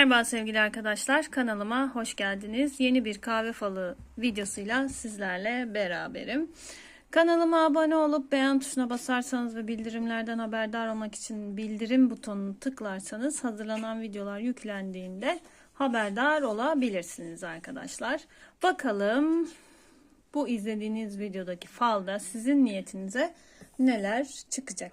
Merhaba sevgili arkadaşlar kanalıma hoş geldiniz. Yeni bir kahve falı videosuyla sizlerle beraberim. Kanalıma abone olup beğen tuşuna basarsanız ve bildirimlerden haberdar olmak için bildirim butonunu tıklarsanız hazırlanan videolar yüklendiğinde haberdar olabilirsiniz arkadaşlar. Bakalım bu izlediğiniz videodaki falda sizin niyetinize neler çıkacak.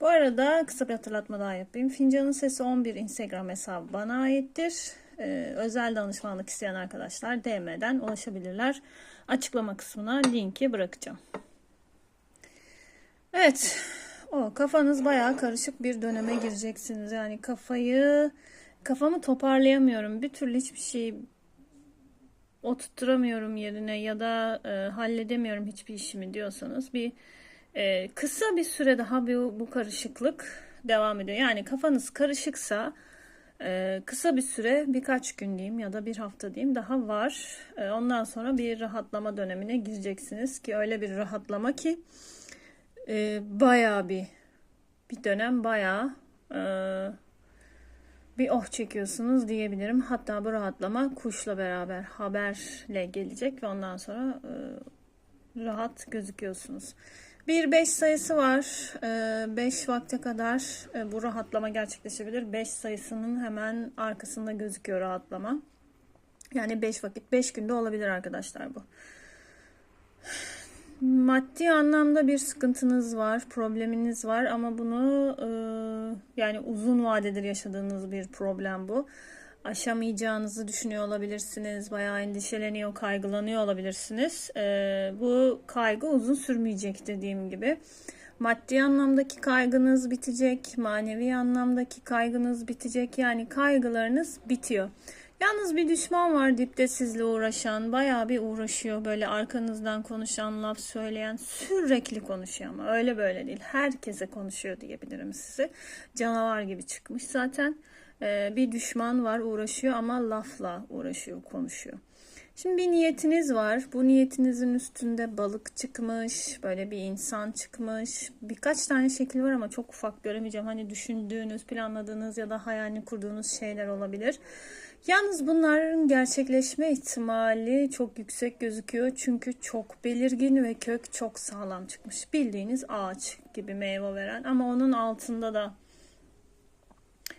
Bu arada kısa bir hatırlatma daha yapayım. Fincanın Sesi 11 Instagram hesabı bana aittir. Ee, özel danışmanlık isteyen arkadaşlar DM'den ulaşabilirler. Açıklama kısmına linki bırakacağım. Evet. O kafanız bayağı karışık bir döneme gireceksiniz. Yani kafayı kafamı toparlayamıyorum. Bir türlü hiçbir şey oturtturamıyorum yerine ya da e, halledemiyorum hiçbir işimi diyorsanız bir e, kısa bir süre daha bu, bu karışıklık devam ediyor. Yani kafanız karışıksa e, kısa bir süre birkaç gün diyeyim ya da bir hafta diyeyim daha var. E, ondan sonra bir rahatlama dönemine gireceksiniz ki öyle bir rahatlama ki e, bayağı bir bir dönem bayağı e, bir oh çekiyorsunuz diyebilirim. Hatta bu rahatlama kuşla beraber haberle gelecek ve ondan sonra e, rahat gözüküyorsunuz. Bir 5 sayısı var. 5 vakte kadar e, bu rahatlama gerçekleşebilir. 5 sayısının hemen arkasında gözüküyor rahatlama. Yani 5 vakit 5 günde olabilir arkadaşlar bu. Maddi anlamda bir sıkıntınız var, probleminiz var ama bunu e, yani uzun vadedir yaşadığınız bir problem bu. Aşamayacağınızı düşünüyor olabilirsiniz, bayağı endişeleniyor, kaygılanıyor olabilirsiniz. E, bu kaygı uzun sürmeyecek dediğim gibi. Maddi anlamdaki kaygınız bitecek, manevi anlamdaki kaygınız bitecek. Yani kaygılarınız bitiyor. Yalnız bir düşman var dipte sizle uğraşan, bayağı bir uğraşıyor böyle arkanızdan konuşan, laf söyleyen, sürekli konuşuyor ama öyle böyle değil. Herkese konuşuyor diyebilirim size. Canavar gibi çıkmış zaten. Ee, bir düşman var uğraşıyor ama lafla uğraşıyor, konuşuyor. Şimdi bir niyetiniz var. Bu niyetinizin üstünde balık çıkmış, böyle bir insan çıkmış. Birkaç tane şekil var ama çok ufak göremeyeceğim. Hani düşündüğünüz, planladığınız ya da hayalini kurduğunuz şeyler olabilir. Yalnız bunların gerçekleşme ihtimali çok yüksek gözüküyor. Çünkü çok belirgin ve kök çok sağlam çıkmış. Bildiğiniz ağaç gibi meyve veren ama onun altında da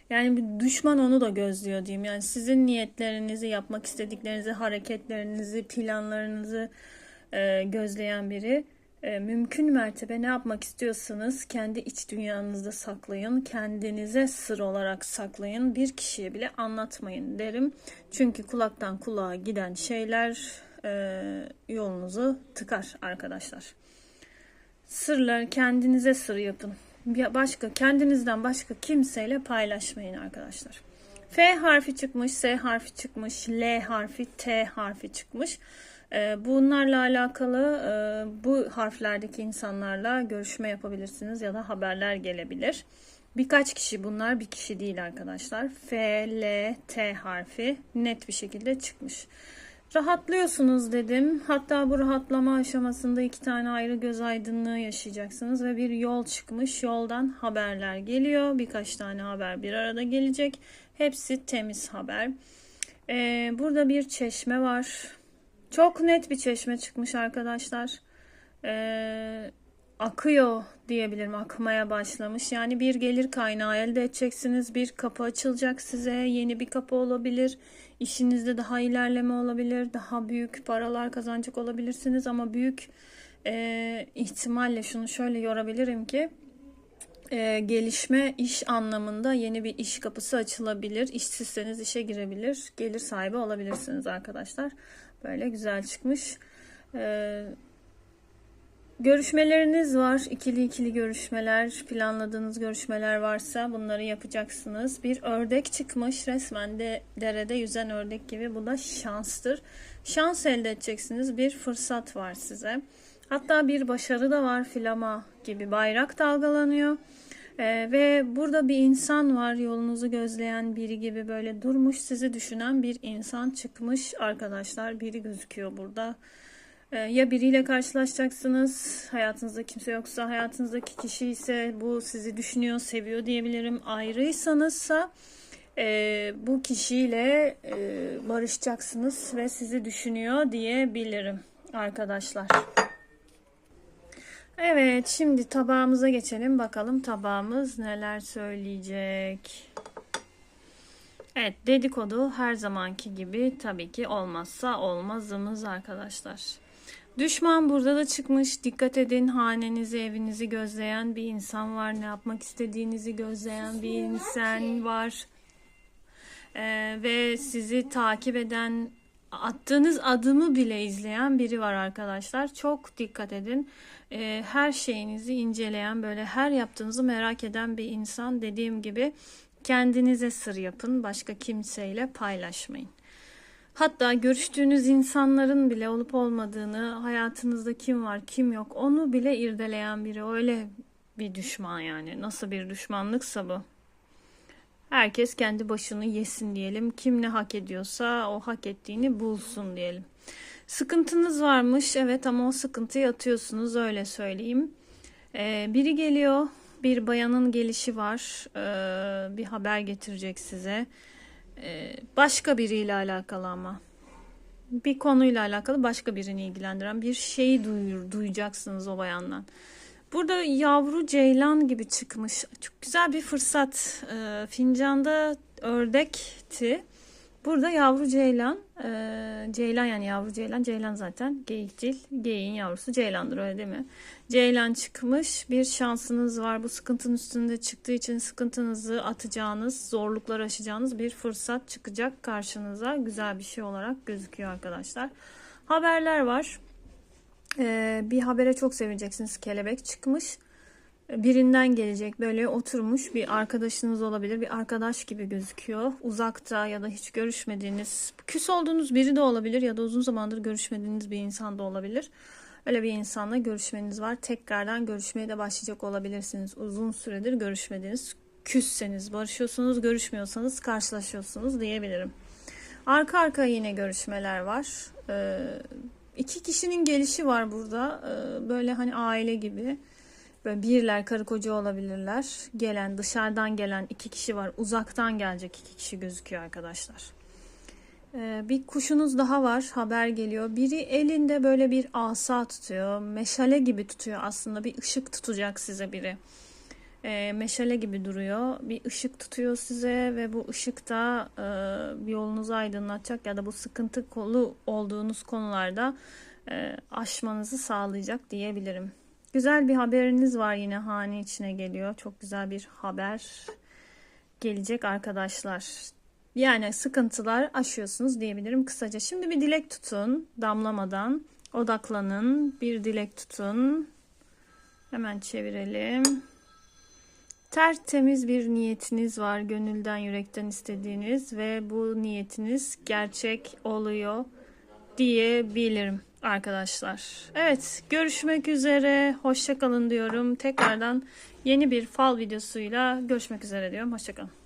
yani bir düşman onu da gözlüyor diyeyim. Yani sizin niyetlerinizi, yapmak istediklerinizi, hareketlerinizi, planlarınızı e, gözleyen biri. E, mümkün mertebe ne yapmak istiyorsanız kendi iç dünyanızda saklayın. Kendinize sır olarak saklayın. Bir kişiye bile anlatmayın derim. Çünkü kulaktan kulağa giden şeyler e, yolunuzu tıkar arkadaşlar. Sırlar kendinize sır yapın başka kendinizden başka kimseyle paylaşmayın arkadaşlar. F harfi çıkmış, S harfi çıkmış, L harfi, T harfi çıkmış. Ee, bunlarla alakalı e, bu harflerdeki insanlarla görüşme yapabilirsiniz ya da haberler gelebilir. Birkaç kişi bunlar bir kişi değil arkadaşlar. F, L, T harfi net bir şekilde çıkmış. Rahatlıyorsunuz dedim. Hatta bu rahatlama aşamasında iki tane ayrı göz aydınlığı yaşayacaksınız ve bir yol çıkmış. Yoldan haberler geliyor. Birkaç tane haber bir arada gelecek. Hepsi temiz haber. Ee, burada bir çeşme var. Çok net bir çeşme çıkmış arkadaşlar. Ee, akıyor diyebilirim. Akmaya başlamış. Yani bir gelir kaynağı elde edeceksiniz. Bir kapı açılacak size. Yeni bir kapı olabilir işinizde daha ilerleme olabilir, daha büyük paralar kazanacak olabilirsiniz ama büyük e, ihtimalle şunu şöyle yorabilirim ki e, gelişme iş anlamında yeni bir iş kapısı açılabilir. İşsizseniz işe girebilir, gelir sahibi olabilirsiniz arkadaşlar. Böyle güzel çıkmış. E, Görüşmeleriniz var. ikili ikili görüşmeler, planladığınız görüşmeler varsa bunları yapacaksınız. Bir ördek çıkmış resmen de derede yüzen ördek gibi. Bu da şanstır. Şans elde edeceksiniz. Bir fırsat var size. Hatta bir başarı da var. Filama gibi bayrak dalgalanıyor. Ee, ve burada bir insan var yolunuzu gözleyen biri gibi böyle durmuş sizi düşünen bir insan çıkmış arkadaşlar. Biri gözüküyor burada. Ee, ya biriyle karşılaşacaksınız, hayatınızda kimse yoksa, hayatınızdaki kişi ise bu sizi düşünüyor, seviyor diyebilirim. Ayrıysanızsa e, bu kişiyle e, barışacaksınız ve sizi düşünüyor diyebilirim arkadaşlar. Evet, şimdi tabağımıza geçelim. Bakalım tabağımız neler söyleyecek. Evet, dedikodu her zamanki gibi tabii ki olmazsa olmazımız arkadaşlar. Düşman burada da çıkmış. Dikkat edin hanenizi, evinizi gözleyen bir insan var. Ne yapmak istediğinizi gözleyen bir insan var. Ee, ve sizi takip eden, attığınız adımı bile izleyen biri var arkadaşlar. Çok dikkat edin. Ee, her şeyinizi inceleyen, böyle her yaptığınızı merak eden bir insan. Dediğim gibi kendinize sır yapın. Başka kimseyle paylaşmayın. Hatta görüştüğünüz insanların bile olup olmadığını, hayatınızda kim var, kim yok onu bile irdeleyen biri. Öyle bir düşman yani. Nasıl bir düşmanlıksa bu. Herkes kendi başını yesin diyelim. Kim ne hak ediyorsa o hak ettiğini bulsun diyelim. Sıkıntınız varmış evet ama o sıkıntıyı atıyorsunuz öyle söyleyeyim. Ee, biri geliyor bir bayanın gelişi var ee, bir haber getirecek size. Ee, başka biriyle alakalı ama bir konuyla alakalı başka birini ilgilendiren bir şeyi duyur, duyacaksınız o bayandan. Burada yavru ceylan gibi çıkmış. Çok güzel bir fırsat. E, fincanda ördekti. Burada yavru ceylan. E, ceylan yani yavru ceylan. Ceylan zaten geyikcil. Geyiğin yavrusu ceylandır öyle değil mi? Ceylan çıkmış. Bir şansınız var. Bu sıkıntının üstünde çıktığı için sıkıntınızı atacağınız, zorluklar aşacağınız bir fırsat çıkacak karşınıza. Güzel bir şey olarak gözüküyor arkadaşlar. Haberler var. Ee, bir habere çok sevineceksiniz. Kelebek çıkmış. Birinden gelecek böyle oturmuş bir arkadaşınız olabilir. Bir arkadaş gibi gözüküyor. Uzakta ya da hiç görüşmediğiniz, küs olduğunuz biri de olabilir ya da uzun zamandır görüşmediğiniz bir insan da olabilir. Öyle bir insanla görüşmeniz var. Tekrardan görüşmeye de başlayacak olabilirsiniz. Uzun süredir görüşmediğiniz, küsseniz, barışıyorsunuz, görüşmüyorsanız karşılaşıyorsunuz diyebilirim. Arka arka yine görüşmeler var. Ee, iki kişinin gelişi var burada. Ee, böyle hani aile gibi. Böyle birler karı koca olabilirler. Gelen dışarıdan gelen iki kişi var. Uzaktan gelecek iki kişi gözüküyor arkadaşlar. Ee, bir kuşunuz daha var. Haber geliyor. Biri elinde böyle bir asa tutuyor. Meşale gibi tutuyor aslında. Bir ışık tutacak size biri. Ee, meşale gibi duruyor. Bir ışık tutuyor size ve bu ışık da e, yolunuzu aydınlatacak ya da bu sıkıntı kolu olduğunuz konularda e, aşmanızı sağlayacak diyebilirim. Güzel bir haberiniz var yine hane içine geliyor. Çok güzel bir haber gelecek arkadaşlar. Yani sıkıntılar aşıyorsunuz diyebilirim kısaca. Şimdi bir dilek tutun damlamadan. Odaklanın. Bir dilek tutun. Hemen çevirelim. Tertemiz bir niyetiniz var. Gönülden, yürekten istediğiniz ve bu niyetiniz gerçek oluyor diyebilirim arkadaşlar. Evet, görüşmek üzere. Hoşçakalın diyorum. Tekrardan yeni bir fal videosuyla görüşmek üzere diyorum. Hoşçakalın.